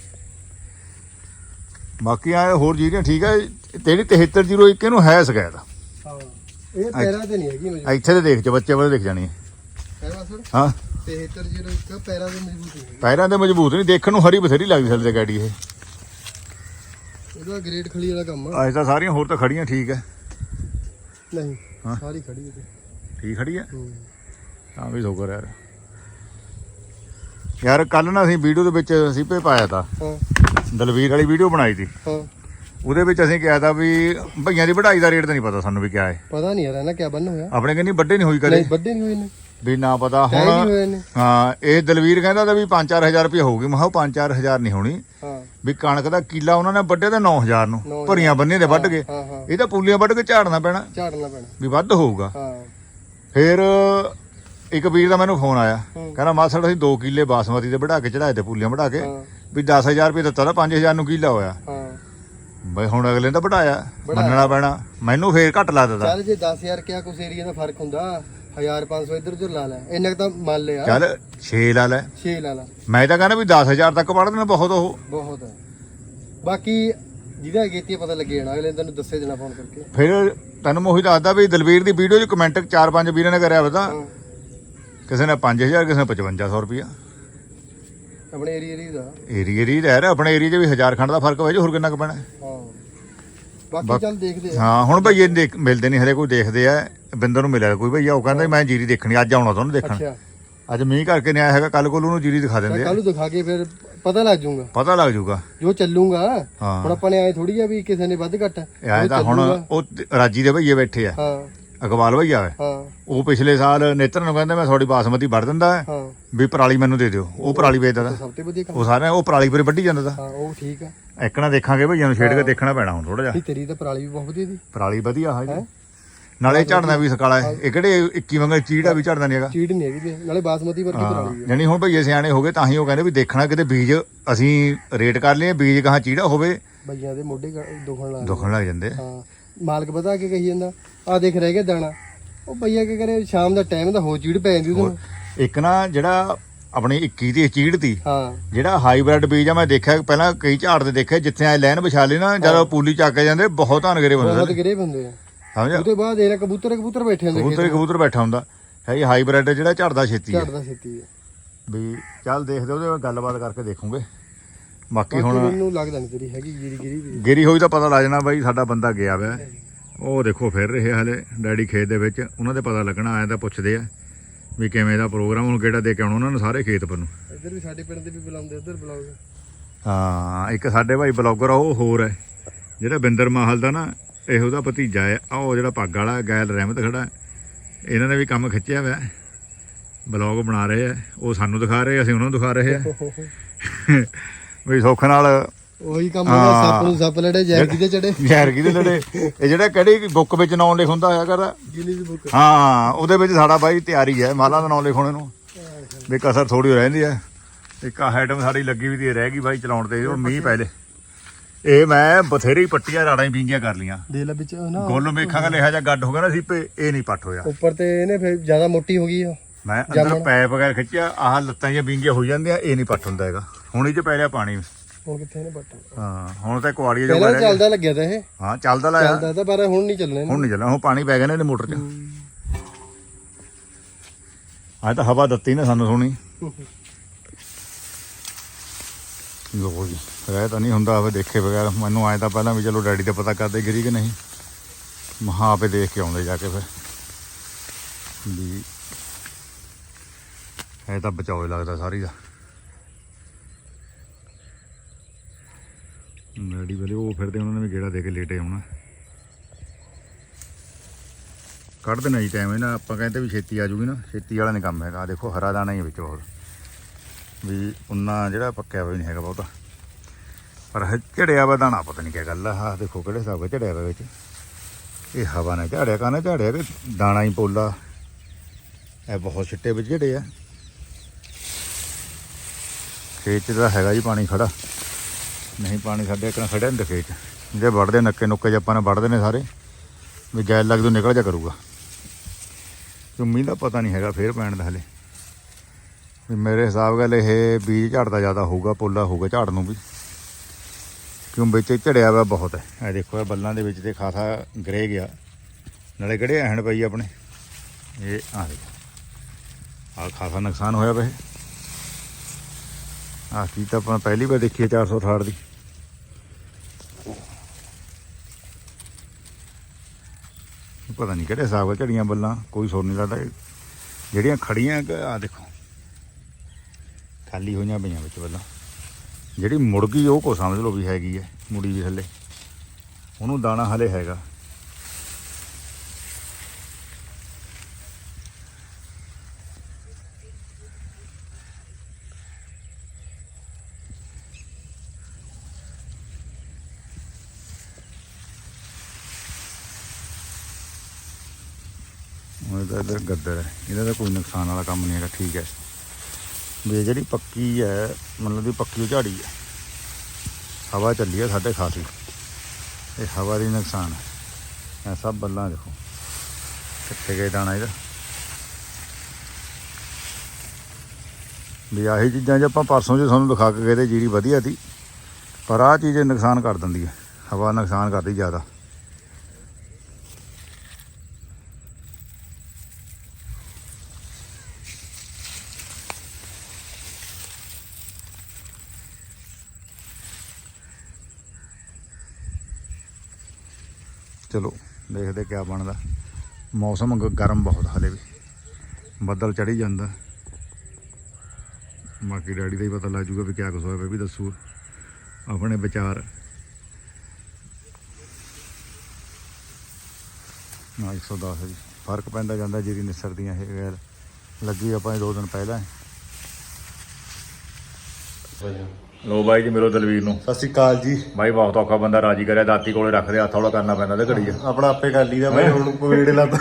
ਬਾਕੀ ਆ ਹੋਰ ਜੀਰੀਆਂ ਠੀਕ ਹੈ ਤੇਰੀ 7301 ਇਹਨੂੰ ਹੈ ਸ਼ਿਕਾਇਤ। ਹਾਂ ਇਹ ਪੈਰਾਂ ਤੇ ਨਹੀਂ ਹੈਗੀ ਮਜਬੂਤ। ਇੱਥੇ ਤੇ ਦੇਖ ਚ ਬੱਚੇ ਵਾਲੇ ਦਿਖ ਜਾਣੀ ਹਾਂ 7301 ਪੈਰਾਂ ਦੇ ਮਜ਼ਬੂਤ ਨਹੀਂ ਪੈਰਾਂ ਤੇ ਮਜ਼ਬੂਤ ਨਹੀਂ ਦੇਖਣ ਨੂੰ ਹਰੀ ਬਥੇਰੀ ਲੱਗਦੀ ਥੱਲੇ ਗਾੜੀ ਇਹ। ਇਹਦਾ ਗ੍ਰੇਡ ਖਲੀ ਵਾਲਾ ਕੰਮ ਆ। ਅੱਜ ਤਾਂ ਸਾਰੀਆਂ ਹੋਰ ਤਾਂ ਖੜੀਆਂ ਠੀਕ ਹੈ ਨਹੀਂ ਹਾਂ। ਸਾਰੀ ਖੜੀ ਹੈ ਠੀਕ ਖੜੀ ਹੈ। ਹਾਂ ਵੀ ਸ਼ੁਕਰ ਯਾਰ ਯਾਰ ਕੱਲ ਨਾ ਅਸੀਂ ਵੀਡੀਓ ਦੇ ਵਿੱਚ ਅਸੀਂ ਭੇ ਪਾਇਆ ਤਾ। ਹਾਂ। ਦਲਵੀਰ ਵਾਲੀ ਵੀਡੀਓ ਬਣਾਈ ਤੀ। ਹਾਂ। ਉਹਦੇ ਵਿੱਚ ਅਸੀਂ ਕਿਹਾ ਤਾ ਵੀ ਭਈਆਂ ਦੀ ਵਢਾਈ ਦਾ ਰੇਟ ਤਾਂ ਨਹੀਂ ਪਤਾ ਸਾਨੂੰ ਵੀ ਕਿਆ ਹੈ। ਪਤਾ ਨਹੀਂ ਯਾਰ ਇਹਨਾਂ ਕਿਆ ਬੰਨ ਹੋਇਆ। ਆਪਣੇ ਕਹਿੰਦੀ ਵੱਡੇ ਨਹੀਂ ਹੋਈ ਕਦੇ। ਨਹੀਂ ਵੱਡੇ ਨਹੀਂ ਹੋਏ ਨੇ ਵੀ ਨਾ ਪਤਾ ਹੁਣ ਹੋਏ ਨੇ ਹਾਂ ਇਹ ਦਲਵੀਰ ਕਹਿੰਦਾ ਤਾਂ ਵੀ 5-4000 ਰੁਪਏ ਹੋਊਗੀ। ਮੈਂ ਕਿਹਾ 5-4000 ਨਹੀਂ ਹੋਣੀ। ਹਾਂ। ਵੀ ਕਣਕ ਦਾ ਕਿੱਲਾ ਉਹਨਾਂ ਨੇ ਵੱਡੇ ਤੇ 9000 ਨੂੰ। ਨੌ ਭਰੀਆਂ ਬੰਨੇ ਦੇ ਵੱਢ ਕੇ ਹਾਂ। ਇਹ ਤਾਂ ਪੁੱਲੀਆਂ ਵੱਢ ਕੇ ਝਾੜਨਾ ਪੈਣਾ। ਝਾੜਨਾ ਪੈਣਾ। ਵੀ ਵੱਧ ਹੋਊਗਾ। ਹਾਂ। ਫਿਰ ਇੱਕ ਵੀਰ ਦਾ ਮੈਨੂੰ ਫੋਨ ਆਇਆ। ਕਹਿੰਦਾ ਮਾਸੜ ਅਸੀਂ 2 ਕਿੱਲੇ ਬਾਸਮਤੀ ਦੇ ਵਢਾ ਕੇ ਚੜਾਏ ਤੇ ਪੁੱਲੀਆਂ ਵਢਾ ਕੇ ਵੀ 10000 ਰੁਪਏ ਦਿੱਤਾ ਤਾਂ 5000 ਨੂੰ ਕਿੱਲਾ ਹੋਇਆ। ਹਾਂ। ਬਈ ਹੁਣ ਅਗਲੇ ਨੇ ਤਾਂ ਵਢਾਇਆ। ਮੰਨਣਾ ਪੈਣਾ। ਮੈਨੂੰ ਫੇਰ ਘੱਟ ਲਾ ਦਿੱਤਾ। ਚੱਲ ਜੇ 10000 ਕਿਆ ਕੁਛ ਏਰੀਆ ਦਾ ਫ਼ਰਕ ਹੁੰਦਾ 1500 ਇੱਧਰ ਉੱਧਰ ਲਾ ਲੈ। ਇੰਨਾ ਤਾਂ ਮੰਨ ਲਿਆ। ਚੱਲ 6 ਲਾ ਲੈ। 6 ਲਾ ਲਾ। ਮੈਂ ਤਾਂ ਕਹਿੰਦਾ ਵੀ 10000 ਤੱਕ ਵੜ ਦੇਣਾ ਬਹੁਤ ਉਹ। ਬਹੁਤ ਹੈ ਬਾਕੀ ਜਿਹਦਾ ਗੇਤੀ ਪਤਾ ਲੱਗੇ ਜਾਣਾ ਅਗਲੇ ਤੈਨੂੰ ਦੱਸੇ ਦੇਣਾ ਫੋਨ ਕਰਕੇ। ਫਿਰ ਤੈਨੂੰ ਮੈਂ ਉਹੀ ਦੱਸਦਾ ਵੀ ਦਲਵੀਰ ਦੀ ਵੀਡੀਓ 'ਚ ਕਮੈਂਟ ਚਾਰ ਪੰਜ ਵੀਰਾਂ ਨੇ ਕਰਿਆ ਪਤਾ ਕਿਸੇ ਨੇ 5000 ਕਿਸੇ ਨੇ 5500 ਰੁਪਿਆ ਆਪਣੇ ਏਰੀਆ ਏਰੀਆ ਦਾ ਏਰੀਏ ਦੀ ਰਹਿ ਆਪਣੇ ਏਰੀਏ 'ਚ ਵੀ ਹਜ਼ਾਰ ਖੰਡ ਦਾ ਫ਼ਰਕ ਹੋਇਆ ਜੀ ਹੋਰ ਕਿੰਨਾ ਕੁ ਪੈਣਾ। ਹਾਂ। ਬਾਕੀ ਚੱਲ ਦੇਖਦੇ ਆ। ਹਾਂ ਹੁਣ ਭਈਏ ਦੇਖ ਮਿਲਦੇ ਨਹੀਂ ਹਲੇ ਕੋਈ ਦੇਖਦੇ ਆ ਬਿੰਦਰ ਨੂੰ ਮਿਲਿਆ ਕੋਈ ਭਈਆ ਉਹ ਕਹਿੰਦਾ ਮੈਂ ਜੀਰੀ ਦੇਖਣੀ ਅੱਜ ਆਉਣਾ ਤੁਹਾਨੂੰ ਦੇਖਣ। ਅੱਛਾ। ਅੱਜ ਮੀਂਹ ਕਰਕੇ ਨਹੀਂ ਆਇਆ ਹੈਗਾ ਕੱਲ ਕੋਲ ਉਹਨੂੰ ਜੀਰੀ ਦਿਖਾ ਦਿੰਦੇ ਆ। ਕੱਲ ਨੂੰ ਦਿਖਾ ਕੇ ਫਿਰ ਪਤਾ ਲੱਗ ਜਾਊਗਾ। ਪਤਾ ਲੱਗ ਜਾਊਗਾ। ਜੋ ਚੱਲੂਗਾ ਹਾਂ। ਹੁਣ ਆਪਾਂ ਨੇ ਆਏ ਥੋੜੀ ਆ ਵੀ ਕਿਸੇ ਨੇ ਵੱਧ ਘੱਟ ਇਹ ਆਏ ਤਾਂ ਹੁਣ ਉਹ ਰਾਜੀ ਦੇ ਭਈਏ ਬੈਠੇ ਆ। ਹਾਂ। ਅਕਬਾਲ ਭਈਆ ਹੈ ਹਾਂ। ਉਹ ਪਿਛਲੇ ਸਾਲ ਨੇਤਰ ਨੂੰ ਕਹਿੰਦੇ ਮੈਂ ਤੁਹਾਡੀ ਬਾਸਮਤੀ ਵੜ ਦਿੰਦਾ ਹੈ, ਹਾਂ। ਵੀ ਪਰਾਲੀ ਮੈਨੂੰ ਦੇ ਦਿਓ। ਉਹ ਪਰਾਲੀ ਵੇਚਦਾ ਤਾ। ਸਭ ਤੋਂ ਵਧੀਆ ਕੰਮ। ਉਹ ਸਾਰੇ ਉਹ ਪਰਾਲੀ ਪਰੇ ਵੱਢੀ ਜਾਂਦਾ ਤਾ। ਹਾਂ ਉਹ ਠੀਕ ਆ। ਇੱਕਣਾ ਦੇਖਾਂਗੇ ਭਈਆ ਨੂੰ ਛੇੜ ਕੇ ਦੇਖਣਾ ਪੈਣਾ ਹੁਣ ਥੋੜਾ ਜਿਹਾ। ਨਹੀਂ ਤੇਰੀ ਤਾਂ ਪਰਾਲੀ ਵੀ ਬਹੁਤ ਵਧੀਆ ਦੀ ਪਰਾਲੀ ਵਧੀਆ ਹਾਂ ਜੀ। ਹੈਂ? ਨਾਲੇ ਝੜਨਾ ਵੀ ਸਕਾਲਾ ਹੈ। ਇਹ ਕਿਹੜੇ 21 ਵਾਂਗਰ ਚੀੜਾ ਵੀ ਝੜਦਾ ਨਹੀਂ ਹੈਗਾ। ਚੀੜ ਨਹੀਂ ਹੈਗੀ ਤੇ ਨਾਲੇ ਬਾਸਮਤੀ ਵਰਗੀ ਪਰਾਲੀ ਆ। ਜਾਨੀ ਹੁਣ ਭਈਏ ਸਿਆਣੇ ਹੋ ਗਏ ਤਾਂ ਹੀ ਉਹ ਕਹਿੰਦੇ ਵੀ ਦੇਖਣਾ ਕਿਤੇ ਬੀਜ ਅਸੀਂ ਰੇਟ ਕਰ ਲਈਏ ਬੀਜ ਕਹਾਂ ਚੀੜਾ ਹੋਵੇ। ਬਈਆਂ ਦੇ ਮੋਢੇ ਗ- ਦੁਖਣ ਲੱਗ ਦੁਖਣ ਲੱਗ ਜਾਂਦੇ। ਹਾਂ। ਮਾਲਕ ਪਤਾ ਕੀ ਕਹੀ ਜਾਂਦਾ? ਆ ਦੇਖ ਰਹਿ ਗਿਆ ਦਾਣਾ। ਉਹ ਭਈਆ ਕੀ ਕਰੇ ਸ਼ਾਮ ਦਾ ਟਾਈਮ ਦਾ ਹੋ ਚੀੜ ਪੈ ਜਾਂਦੀ ਉਹਨੂੰ ਇੱਕ ਨਾ ਜਿਹੜਾ ਆਪਣੀ 21 ਦੀ ਚੀੜ ਤੀ ਹਾਂ। ਜਿਹੜਾ ਹਾਈਬ੍ਰਿਡ ਬੀਜ ਆ ਮੈਂ ਦੇਖਿਆ ਪਹਿਲਾਂ ਕਈ ਝਾੜ ਤੇ ਦੇਖਿਆ ਜਿੱਥੇ ਐ ਲੈਨ ਵਿਛਾ ਲਈ ਨਾ ਜਦੋਂ ਪੂਲੀ ਚੱਕ ਜਾਂਦੇ ਬਹੁਤ ਬਹੁਤ ਬੰਦੇ ਗਿਰੇ ਬੰਦੇ ਆ। ਸਮਝਿਆ? ਉਹਦੇ ਬਾਅਦ ਇਹਨਾਂ ਕਬੂਤਰ ਕਬੂਤਰ ਬੈਠੇ ਹੁੰਦੇ ਕਬੂਤਰ ਹੀ ਕਬੂਤਰ ਬੈਠਾ ਹੁੰਦਾ। ਹੈ ਇਹ ਹਾਈਬ੍ਰਿਡ ਜਿਹੜਾ ਝੜਦਾ ਛੇਤੀ ਹੈ ਝੜਦਾ ਛੇਤੀ ਆ। ਵੀ ਚੱਲ ਦੇਖਦੇ ਉਹਦੇ ਗੱਲਬਾਤ ਕਰਕੇ ਦੇਖੂਗੇ। ਬਾਕੀ ਹੁਣ ਮੈਨੂੰ ਲੱਗਦਾ ਨਹੀਂ ਤੇਰੀ ਹੈਗੀ ਗਿਰੀ ਗਿਰੀ ਹੋਈ ਤਾਂ ਪਤਾ ਲੱਗ ਜਾਣਾ ਬਾਈ ਸਾਡਾ ਬੰਦਾ ਗਿਆ ਵਾ। ਉਹ ਦੇਖੋ ਫਿਰ ਰਹੇ ਹਲੇ ਡੈਡੀ ਖੇਤ ਦੇ ਵਿੱਚ ਉਹਨਾਂ ਦੇ ਪਤਾ ਲੱਗਣਾ ਆਇਆ ਤਾਂ ਪੁੱਛਦੇ ਆ ਵੀ ਕਿਵੇਂ ਦਾ ਪ੍ਰੋਗਰਾਮ ਹੁਣ ਕਿਹੜਾ ਦੇ ਕੇ ਆਉਣਾ ਉਹਨਾਂ ਨੂੰ ਸਾਰੇ ਖੇਤ ਪਰ ਨੂੰ। ਇੱਧਰ ਵੀ ਸਾਡੇ ਪਿੰਡ ਦੇ ਵੀ ਬੁਲਾਉਂਦੇ ਇੱਧਰ ਬੁਲਾਉਂਦੇ। ਹਾਂ ਇੱਕ ਸਾਡੇ ਭਾਈ ਬਲੌਗਰ ਆ ਉਹ ਹੋਰ ਹੈ। ਜਿਹੜਾ ਬਿੰਦਰ ਮਾਹਲ ਦਾ ਨਾ ਇਹ ਉਹਦਾ ਭਤੀਜਾ ਹੈ ਆ ਉਹ ਜਿਹੜਾ ਪੱਗ ਵਾਲਾ ਗੈਲ ਰਹਿਮਤ ਖੜਾ। ਇਹਨਾਂ ਨੇ ਵੀ ਕੰਮ ਖਿੱਚਿਆ ਹੋਇਆ ਬਲੌਗ ਬਣਾ ਰਹੇ ਆ ਉਹ ਸਾਨੂੰ ਦਿਖਾ ਰਹੇ ਆ, ਅਸੀਂ ਉਹਨਾਂ ਨੂੰ ਦਿਖਾ ਰਹੇ ਆ। ਵੀ ਸੁੱਖ ਨਾਲ ਉਹੀ ਕੰਮ ਹੋ ਗਿਆ ਸੱਪ ਨੂੰ ਸੱਪ ਲੜੇ ਜ਼ਹਿਰ ਕਿਤੇ ਚੜੇ। ਜ਼ਹਿਰ ਕਿਹਦੇ ਲੜੇ ਇਹ ਜਿਹੜਾ ਕਿਹੜੀ ਬੁੱਕ ਵਿੱਚ ਨਾਂ ਲਿਖ ਹੁੰਦਾ ਹੋਇਆ ਕਰਦਾ? ਗਿਨੀ ਦੀ ਬੁੱਕ। ਹਾਂ ਉਹਦੇ ਵਿੱਚ ਸਾਡਾ ਬਾਈ ਤਿਆਰੀ ਹੈ ਮਾਲਾ ਦਾ ਨਾਂ ਲਿਖਾਉਣੇ ਨੂੰ। ਵੀ ਕਸਰ ਥੋੜੀ ਰਹਿੰਦੀ ਹੈ। ਇੱਕ ਆਈਟਮ ਸਾਡੀ ਲੱਗੀ ਵੀ ਤੇ ਰਹਿ ਗਈ ਬਾਈ ਚਲਾਉਣ ਤੇ ਉਹ ਮੀਂਹ ਪੈ ਲੇ ਇਹ ਮੈਂ ਬਥੇਰੀ ਪੱਟੀਆਂ ਰਾੜਾਂ ਵਿੰਗੀਆਂ ਕਰ ਲੀਆਂ ਦੇ ਲੈ ਵਿੱਚ ਨਾ ਗੁੱਲ ਮੇਖਾਂਗਾ ਲਿਹਾ ਜਾਂ ਗੱਡ ਹੋ ਗਿਆ ਨਾ ਸੀਪੇ ਇਹ ਨਹੀਂ ਪੱਟ ਹੋਇਆ। ਉੱਪਰ ਤੇ ਇਹਨੇ ਫਿਰ ਜ਼ਿਆਦਾ ਮੋਟੀ ਹੋ ਗਈ ਉਹ। ਮੈਂ ਅੰਦਰ ਪੈਪ ਵਗੈਰਾ ਖਿੱਚਿਆ ਆਹ ਲੱਤਾਂ ਜਿਹੀਆਂ ਵਿੰਗੀਆਂ ਹੋ ਜਾਂਦੀਆਂ ਇਹ ਨਹੀਂ ਪੱਟ ਹੁੰਦਾ ਹੈਗਾ। ਹੁਣ ਇਹ ਚ ਪੈ ਰਿਹਾ ਪਾਣੀ। ਹੁਣ ਕਿੱਥੇ ਇਹਨੇ ਪੱਟ ਹਾਂ ਹੁਣ ਤਾਂ ਕੁਆੜੀਆਂ ਜੋ ਪਹਿਲਾਂ ਗਿਆ ਚੱਲਦਾ ਲੱਗਿਆ ਤਾਂ ਇਹ। ਹਾਂ ਚੱਲਦਾ ਲਾਇਆ। ਚੱਲਦਾ ਤਾਂ ਪਰ ਹੁਣ ਨਹੀਂ ਚੱਲਣਾ ਹੁਣ ਨਹੀਂ ਚੱਲਣਾ ਹੁਣ ਪਾਣੀ ਪੈ ਗਿਆ ਨਾ ਇਹਦੇ ਮੋਟਰ 'ਚ। ਅੱਜ ਤਾਂ ਹਵਾ ਦਿੱਤੀ ਨਾ ਸਾਨੂੰ ਸੋਹਣੀ। ਲੋ ਜੀ ਰਹਿ ਤਾਂ ਨਹੀਂ ਹੁੰਦਾ ਵੇ ਦੇਖੇ ਬਗੈਰ। ਮੈਨੂੰ ਆਏ ਤਾਂ ਪਹਿਲਾਂ ਵੀ ਚਲੋ ਡੈਡੀ ਤੇ ਪਤਾ ਕਰਦੇ ਗਿਰੀ ਕਿ ਨਹੀਂ। ਮਹਾ ਆਪੇ ਦੇਖ ਕੇ ਆਉਂਦੇ ਜਾ ਕੇ ਫਿਰ। ਵੀ ਇਹ ਤਾਂ ਬਚਾਓ ਹੀ ਲੱਗਦਾ ਸਾਰੀ ਦਾ। ਮੈਡੀ ਵਾਲੇ, ਉਹ ਫਿਰਦੇ ਉਹਨਾਂ ਨੇ ਵੀ ਗੇੜਾ ਦੇ ਕੇ ਲੇਟੇ ਆਉਣਾ। ਕੱਢ ਦੇਣਾ ਜੀ ਟਾਈਮ ਇਹਨਾਂ ਆਪਾਂ ਕਹਿੰਦੇ ਵੀ ਛੇਤੀ ਆ ਜੂਗੀ ਨਾ, ਛੇਤੀ ਵਾਲਾ ਨਹੀਂ ਕੰਮ ਹੈਗਾ। ਆਹ ਦੇਖੋ, ਹਰਾ ਦਾਣਾ ਹੀ ਹੈ ਵਿੱਚ ਹੋਰ। ਵੀ ਉਨਾ ਜਿਹੜਾ ਪੱਕਿਆ ਹੋਇਆ ਨਹੀਂ ਹੈਗਾ ਬਹੁਤਾ। ਪਰ ਝੜਿਆ ਵਾ ਦਾਣਾ, ਪਤਾ ਨਹੀਂ ਕੀ ਗੱਲ ਆ। ਆਹ ਦੇਖੋ ਕਿਹੜੇ ਹਿਸਾਬ ਨਾਲ ਝੜਿਆ ਵਾ ਵਿੱਚ। ਇਹ ਹਵਾ ਨੇ ਝਾੜਿਆ ਕਾਹਨੇ ਝਾੜਿਆ? ਕਿ ਦਾਣਾ ਹੀ ਪੋਲਾ। ਇਹ ਬਹੁਤ ਛਿੱਟੇ ਵਿੱਚ ਝੜੇ ਆ। ਖੇਤ 'ਚ ਤਾਂ ਹੈਗਾ ਜੀ ਪਾਣੀ ਖੜਾ। ਨਹੀਂ, ਪਾਣੀ ਸਾਡੇ ਇੱਕ ਖੜਿਆ ਨਹੀਂ ਖੇਤ 'ਚ। ਜੇ ਵੜਦੇ ਨੱਕੇ ਨੁੱਕੇ ਜੇ ਆਪਾਂ ਨੇ ਵੜਦੇ ਨੇ ਸਾਰੇ, ਵੀ ਗੈਲ ਲੱਗ ਤੋਂ ਨਿਕਲ ਜਾ ਕਰੂਗਾ। ਚੁੰਮੀ ਦਾ ਪਤਾ ਨਹੀਂ ਹੈਗਾ, ਫੇਰ ਪੈਣ ਦਾ ਹਲੇ। ਵੀ ਮੇਰੇ ਹਿਸਾਬ ਨਾਲ ਇਹ ਬੀਜ ਝੜਦਾ ਜ਼ਿਆਦਾ ਹੋਊਗਾ, ਪੋਲਾ ਹੋਊਗਾ ਝਾੜ ਨੂੰ ਵੀ। ਕਿਉਂ ਵਿੱਚ ਝੜਿਆ ਵਾ ਬਹੁਤ ਹੈ। ਇਹ ਦੇਖੋ, ਇਹ ਬੱਲਾਂ ਦੇ ਵਿੱਚ ਤੇ ਖਾਸਾ ਗਰੇ ਗਿਆ। ਨਾਲੇ ਕਿਹੜੇ ਐਹਣ ਪਈ ਆਪਣੇ? ਇਹ ਆ ਦੇਖੋ। ਆ ਖਾਸਾ ਨੁਕਸਾਨ ਹੋਇਆ ਵਾ ਇਹ। ਆ ਕੀ ਤਾਂ ਆਪਾਂ ਪਹਿਲੀ ਵਾਰ ਦੇਖੀ ਹੈ 468 ਦੀ। ਪਤਾ ਨਹੀਂ ਕਿਹੜੇ ਹਿਸਾਬ ਨਾਲ ਝੜੀਆਂ ਬੱਲਾਂ, ਕੋਈ ਸੁਰ ਨਹੀਂ ਲੱਗਦਾ। ਜਿਹੜੀਆਂ ਖੜੀਆਂ ਆ ਦੇਖੋ, ਖਾਲੀ ਹੋਈਆਂ ਪਈਆਂ ਵਿੱਚ ਬੱਲਾਂ। ਜਿਹੜੀ ਮੁੜ ਗਈ ਉਹ ਕੋ ਸਮਝ ਲਓ ਵੀ ਹੈਗੀ ਹੈ, ਮੁੜੀ ਵੀ ਥੱਲੇ। ਉਹਨੂੰ ਦਾਣਾ ਹਲੇ ਹੈਗਾ ਉਹ ਇਹਦਾ ਇੱਧਰ ਗੱਦਰ ਹੈ। ਇਹਦਾ ਤਾਂ ਕੋਈ ਨੁਕਸਾਨ ਵਾਲਾ ਕੰਮ ਨਹੀਂ ਹੈਗਾ, ਠੀਕ ਹੈ। ਵੀ ਜਿਹੜੀ ਪੱਕੀ ਹੈ, ਮਤਲਬ ਵੀ ਪੱਕੀ ਉਹ ਝਾੜੀ ਹੈ। ਹਵਾ ਚੱਲੀ ਹੈ ਸਾਡੇ ਖਾਸੀ ਇਹ ਹਵਾ ਦੀ ਨੁਕਸਾਨ ਹੈ। ਇਹ ਸਭ ਬੱਲਾਂ ਦੇਖੋ। ਕਿੱਥੇ ਗਏ ਦਾਣਾ ਇਹਦਾ। ਵੀ ਆਹੀ ਚੀਜ਼ਾਂ ਜੇ ਆਪਾਂ ਪਰਸੋਂ ਜੇ ਤੁਹਾਨੂੰ ਦਿਖਾ ਕੇ ਗਏ ਤੇ ਜੀਰੀ ਵਧੀਆ ਸੀ। ਪਰ ਆਹ ਚੀਜ਼ ਨੁਕਸਾਨ ਕਰ ਦਿੰਦੀ ਹੈ। ਹਵਾ ਨੁਕਸਾਨ ਕਰਦੀ ਜ਼ਿਆਦਾ। ਚਲੋ, ਦੇਖਦੇ ਕਿਆ ਬਣਦਾ। ਮੌਸਮ ਗਰਮ ਬਹੁਤ ਹਾਲੇ ਵੀ। ਬੱਦਲ ਚੜੀ ਜਾਂਦਾ। ਬਾਕੀ ਡੈਡੀ ਦਾ ਹੀ ਪਤਾ ਲੱਗ ਜੂਗਾ ਵੀ ਕਿਆ ਕੁਛ ਹੋਇਆ ਵੀ ਦੱਸੂ ਆਪਣੇ ਵਿਚਾਰ। ਨਾ 110 ਹੈ ਜੀ। ਫ਼ਰਕ ਪੈਂਦਾ ਜਾਂਦਾ ਜੀਰੀ ਨਿਸਰਦੀਆਂ ਇਹ ਗੈਰ ਲੱਗੀ ਆਪਾਂ ਦੋ ਦਿਨ ਪਹਿਲਾਂ ਲੋ ਬਾਈ ਜੀ ਮਿਲੋ ਦਲਵੀਰ ਨੂੰ। ਸਤਿ ਸ਼੍ਰੀ ਅਕਾਲ ਜੀ। ਬਾਈ ਬਹੁਤ ਔਖਾ ਬੰਦਾ ਰਾਜੀ ਕਰਿਆ ਦਾਤੀ ਕੋਲੇ ਰੱਖਦੇ ਹੱਥ ਹੌਲਾ ਕਰਨਾ ਪੈਂਦਾ ਤੇ ਘੜੀ ਆਪਣਾ ਆਪੇ ਕਰ ਲਈਦਾ ਮੈਂ ਹੁਣ ਕੋਵੇੜ ਲਾਤਾ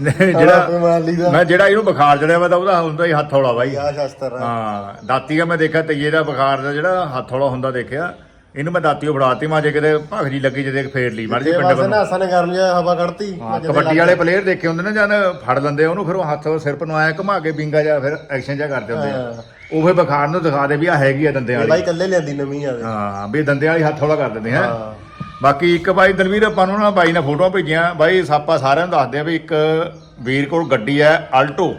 ਨਹੀਂ ਆਪੇ ਜਿਹੜਾ ਮਾਰ ਲਈਦਾ। ਮੈਂ ਜਿਹੜਾ ਇਹਨੂੰ ਬੁਖਾਰ ਚੜਿਆ ਵਾ ਤਾਂ ਉਹਦਾ ਹੁੰਦਾ ਹੀ ਹੱਥ ਹੌਲਾ ਬਾਈ। ਆ ਸ਼ਸਤਰ ਆ। ਹਾਂ ਦਾਤੀ ਦਾ ਮੈਂ ਦੇਖਿਆ ਤਈਏ ਦਾ ਬੁਖਾਰ ਦਾ ਜਿਹੜਾ ਹੱਥ ਹੌਲਾ ਹੁੰਦਾ ਦੇਖਿਆ। ਇਹਨੂੰ ਮੈਂ ਦਾਤੀਓ ਫੜਾਤੀ ਮਾਂ ਜੇ ਕਿਤੇ ਭਖ ਜੀ ਲੱਗੀ ਜਦੇ ਫੇਰ ਲਈ ਮਾੜੀ ਜੇ ਜੀ ਬਸ ਪਿੰਡ ਨਾ ਹਸਾ ਨੇ ਕਰ ਲਿਆ ਹਵਾ ਕੱਢਤੀ ਹਾਂ ਕਬੱਡੀ ਵਾਲੇ ਪਲੇਅਰ ਦੇਖੇ ਹੁੰਦੇ ਨੇ ਜਦ ਫੜ ਲੈਂਦੇ ਆ ਉਹਨੂੰ ਫਿਰ ਉਹ ਹੱਥ ਸਿਰ ਪਰ ਨੂੰ ਆਇਆ ਘੁਮਾ ਕੇ ਬਿੰਗਾ ਜਾਂ ਫਿਰ ਐਕਸ਼ਨ ਜਾਂ ਕਰਦੇ ਹੁੰਦੇ ਆ। ਉਹ ਫਿਰ ਬੁਖਾਰ ਨੂੰ ਦਿਖਾ ਦੇ ਵੀ ਆ ਹੈਗੀ ਆ ਦੰਦੇ ਇਹ ਵਾਲੀ। ਬਾਈ ਕੱਲੇ ਲਿਆਂਦੀ ਨਵੀਂ ਆਵੇ ਹਾਂ ਵੀ ਦੰਦੇ ਵਾਲੀ ਹੱਥ ਹੌਲਾ ਕਰ ਦਿੰਦੇ ਹੈ ਹਾਂ। ਬਾਕੀ ਇੱਕ ਬਾਈ ਦਲਵੀਰ ਆਪਾਂ ਨੂੰ ਨਾ ਬਾਈ ਨੇ ਫੋਟੋਆਂ ਭੇਜੀਆਂ। ਬਾਈ ਸਾਪਾ ਸਾਰਿਆਂ ਨੂੰ ਦੱਸਦੇ ਆ ਵੀ ਇੱਕ ਵੀਰ ਕੋਲ ਗੱਡੀ ਹੈ ਆਲਟੋ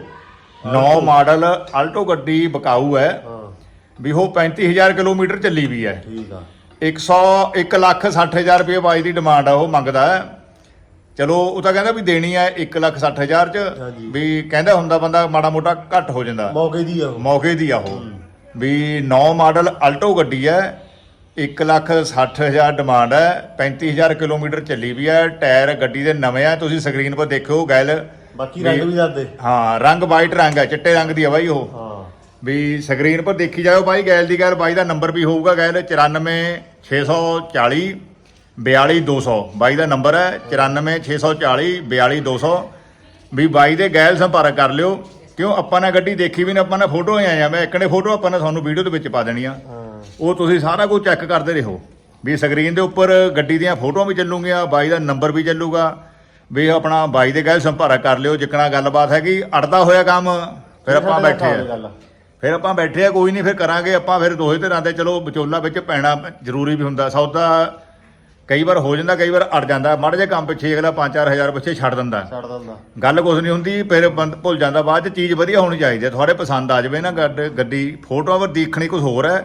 9 ਮਾਡਲ ਆਲਟੋ ਗੱਡੀ ਬਕਾਊ ਹੈ। ਹਾਂ। ਵੀ ਉਹ 35000 ਕਿਲੋਮੀਟਰ ਚੱਲੀ ਵੀ ਹੈ। ਠੀਕ ਆ। 100 1 ਲੱਖ 60000 ਰੁਪਏ ਬਾਈ ਦੀ ਡਿਮਾਂਡ ਆ ਉਹ ਮੰਗਦਾ ਹੈ। ਚਲੋ ਉਹ ਤਾਂ ਕਹਿੰਦਾ ਵੀ ਦੇਣੀ ਹੈ 1 ਲੱਖ 60000 ਚ ਹਾਂਜੀ। ਵੀ ਕਹਿੰਦਾ ਹੁੰਦਾ ਬੰਦਾ ਮਾੜਾ ਮੋਟਾ ਘੱਟ ਹੋ ਜਾਂਦਾ। ਮੌਕੇ ਦੀ ਆ ਉਹ। ਮੌਕੇ ਦੀ ਆ ਉਹ। ਵੀ 9 ਮਾਡਲ ਆਲਟੋ ਗੱਡੀ ਹੈ 1 ਲੱਖ 60000 ਡਿਮਾਂਡ ਹੈ 35000 ਕਿਲੋਮੀਟਰ ਚੱਲੀ ਵੀ ਹੈ ਟਾਇਰ ਗੱਡੀ ਦੇ ਨਵੇਂ ਆ ਤੁਸੀਂ ਸਕਰੀਨ 'ਤੇ ਦੇਖਿਓ ਗੈਲ। ਬਾਕੀ ਰੰਗ ਵੀ ਦੱਸ ਦੇ ਹਾਂ ਰੰਗ ਵਾਈਟ ਰੰਗ ਹੈ ਚਿੱਟੇ ਰੰਗ ਦੀ ਆ ਬਾਈ ਉਹ। ਹਾਂ। ਵੀ ਸਕਰੀਨ 'ਪਰ ਦੇਖੀ ਜਾਓ ਬਾਈ ਗੈਲ ਦੀ ਗੈਲ ਬਾਈ ਦਾ ਨੰਬਰ ਵੀ ਹੋਊਗਾ ਗੈਲ 94 640 42200 ਬਾਈ ਦਾ ਨੰਬਰ ਹੈ 94 640 42200 ਵੀ ਬਾਈ ਦੇ ਗੈਲ ਸੰਪਰਕ ਕਰ ਲਿਓ। ਕਿਉਂ? ਆਪਾਂ ਨੇ ਗੱਡੀ ਦੇਖੀ ਵੀ ਨੇ ਆਪਾਂ ਨੇ ਫੋਟੋ ਆਏ ਆ। ਮੈਂ ਇੱਕਨੇ ਫੋਟੋ ਆਪਾਂ ਨੇ ਤੁਹਾਨੂੰ ਵੀਡੀਓ ਦੇ ਵਿੱਚ ਪਾ ਦੇਣੀ ਆ। ਉਹ ਤੁਸੀਂ ਸਾਰਾ ਕੁਝ ਚੈੱਕ ਕਰਦੇ ਰਹੋ। ਵੀ ਸਕਰੀਨ ਦੇ ਉੱਪਰ ਗੱਡੀ ਦੀਆਂ ਫੋਟੋਆਂ ਵੀ ਚੱਲੂਗੀਆਂ ਬਾਈ ਦਾ ਨੰਬਰ ਵੀ ਚੱਲੂਗਾ। ਵੀ ਆਪਣਾ ਬਾਈ ਦੇ ਗੈਲ ਸੰਪਰਕ ਕਰ ਲਿਓ ਜਿੱਕਣਾ ਗੱਲਬਾਤ ਹੈਗੀ ਅੜਦਾ ਹੋਇਆ ਕੰਮ ਫਿਰ ਆਪਾਂ ਬੈਠੇ ਆ। ਫਿਰ ਆਪਾਂ ਬੈਠੇ ਆ ਕੋਈ ਨਹੀਂ ਫਿਰ ਕਰਾਂਗੇ ਆਪਾਂ ਫਿਰ ਦੋਹੇ ਤਰ੍ਹਾਂ ਦੇ ਚਲੋ ਵਿਚੋਲਾ ਵਿੱਚ ਪੈਣਾ ਜ਼ਰੂਰੀ ਵੀ ਹੁੰਦਾ। ਸੌਦਾ ਕਈ ਵਾਰ ਹੋ ਜਾਂਦਾ ਕਈ ਵਾਰ ਅੜ ਜਾਂਦਾ। ਮਾੜੇ ਜਿਹੇ ਕੰਮ ਪਿੱਛੇ ਅਗਲਾ 5-4000 ਪਿੱਛੇ ਛੱਡ ਦਿੰਦਾ। ਛੱਡ ਦਿੰਦਾ। ਗੱਲ ਕੁਝ ਨਹੀਂ ਹੁੰਦੀ ਫਿਰ ਬੰਦ ਭੁੱਲ ਜਾਂਦਾ। ਬਾਅਦ ਚ ਚੀਜ਼ ਵਧੀਆ ਹੋਣੀ ਚਾਹੀਦੀ ਹੈ। ਤੁਹਾਡੇ ਪਸੰਦ ਆ ਜਾਵੇ ਨਾ ਗੱਡ- ਫੋਟੋਆਂ ਪਰ ਦੇਖਣੀ ਕੁਝ ਹੋਰ ਹੈ।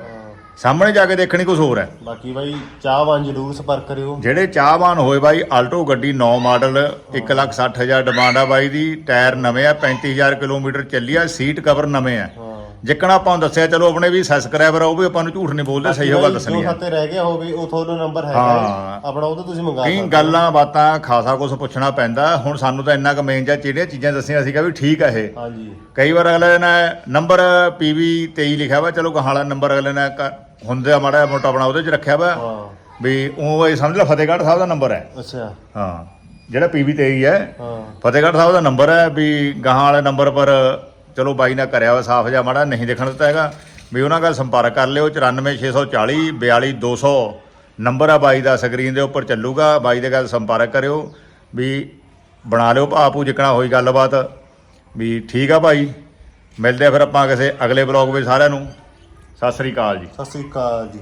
ਸਾਹਮਣੇ ਜਾ ਕੇ ਦੇਖਣੀ ਕੁਝ ਹੋਰ ਹੈ। ਬਾਕੀ ਬਾਈ ਚਾਹਵਾਨ ਜਰੂਰ ਸੰਪਰਕ ਕਰਿਓ। ਜਿਹੜੇ ਚਾਹਵਾਨ ਹੋਏ ਬਾਈ ਆਲਟੋ ਗੱਡੀ 9 ਮਾਡਲ 160000 ਡਿਮਾਂਡ ਆ ਬਾਈ ਦੀ। ਟਾਇਰ ਨਵੇਂ ਆ 35000 ਕਿਲੋਮੀਟਰ ਚੱਲੀ ਆ ਸੀਟ ਕਵਰ ਨਵੇਂ ਆ। ਜਿੱਕਣਾ ਆਪਾਂ ਨੂੰ ਦੱਸਿਆ ਚਲੋ ਆਪਣੇ ਵੀ ਸਬਸਕ੍ਰਾਈਬਰ ਆ ਉਹ ਵੀ ਆਪਾਂ ਨੂੰ ਝੂਠ ਨਹੀਂ ਬੋਲਦੇ ਸਹੀ ਗੱਲ ਦੱਸਣੀ ਜੋ ਆ ਖਾਤੇ ਰਹਿ ਗਿਆ ਹੋਵੇ ਉਹ ਤੁਹਾਨੂੰ ਨੰਬਰ ਹੈਗਾ ਹਾਂ। ਹੈ। ਆਪਣਾ ਉਹ ਤੋਂ ਤੁਸੀਂ ਮੰਗਾ ਕਈ ਸਕਦੇ ਹੋ। ਗੱਲਾਂ ਬਾਤਾਂ ਖਾਸਾ ਕੁਝ ਪੁੱਛਣਾ ਪੈਂਦਾ। ਹੁਣ ਸਾਨੂੰ ਤਾਂ ਇੰਨਾ ਕੁ ਮੇਨ ਜਾਂ ਜਿਹੜੀਆਂ ਚੀਜ਼ਾਂ ਦੱਸੀਆਂ ਸੀਗਾ ਵੀ ਠੀਕ ਆ ਇਹ। ਹਾਂਜੀ। ਕਈ ਵਾਰ ਅਗਲੇ ਨੇ ਨੰਬਰ ਪੀਵੀ 23 ਲਿਖਿਆ ਵਾ ਚਲੋ ਕਹਾਲਾ ਨੰਬਰ ਅਗਲੇ ਨੇ ਕ- ਹੁੰਦੇ ਆ ਮਾੜਾ ਮੋਟਾ ਆਪਣਾ ਉਹਦੇ ਚ ਰੱਖਿਆ ਵਾ। ਹਾਂ। ਵੀ ਉਹ ਇਹ ਸਮਝ ਲਾ ਫਤਿਹਗੜ੍ਹ ਸਾਹਿਬ ਦਾ ਨੰਬਰ ਹੈ। ਅੱਛਾ। ਹਾਂ। ਜਿਹੜਾ ਪੀਵੀ 23 ਹੈ ਹਾਂ। ਫਤਿਹਗੜ੍ਹ ਸਾਹਿਬ ਦਾ ਨੰਬਰ ਹੈ ਵੀ ਗਾਹਾਂ ਵਾਲੇ ਨੰਬਰ ਪਰ ਚਲੋ ਬਾਈ ਨਾਲ ਕਰਿਆ ਹੋਇਆ ਸਾਫ਼ ਜਿਹਾ ਮਾੜਾ, ਨਹੀਂ ਦੇਖਣ ਦਿੱਤਾ ਹੈਗਾ। ਵੀ ਉਹਨਾਂ ਨਾਲ ਸੰਪਰਕ ਕਰ ਲਿਓ 94640 42200 ਨੰਬਰ ਆ ਬਾਈ ਦਾ ਸਕਰੀਨ ਦੇ ਉੱਪਰ ਚੱਲੂਗਾ, ਬਾਈ ਦੇ ਨਾਲ ਸੰਪਰਕ ਕਰਿਓ। ਵੀ ਬਣਾ ਲਿਓ ਭਾਪੂ ਜਿੱਕਣਾ ਹੋਈ ਗੱਲਬਾਤ। ਵੀ ਠੀਕ ਆ ਭਾਈ ਮਿਲਦੇ ਆ ਫਿਰ ਆਪਾਂ ਕਿਸੇ ਅਗਲੇ ਬਲੌਗ ਵਿੱਚ ਸਾਰਿਆਂ ਨੂੰ। ਸਤਿ ਸ੍ਰੀ ਅਕਾਲ ਜੀ। ਸਤਿ ਸ੍ਰੀ ਅਕਾਲ ਜੀ।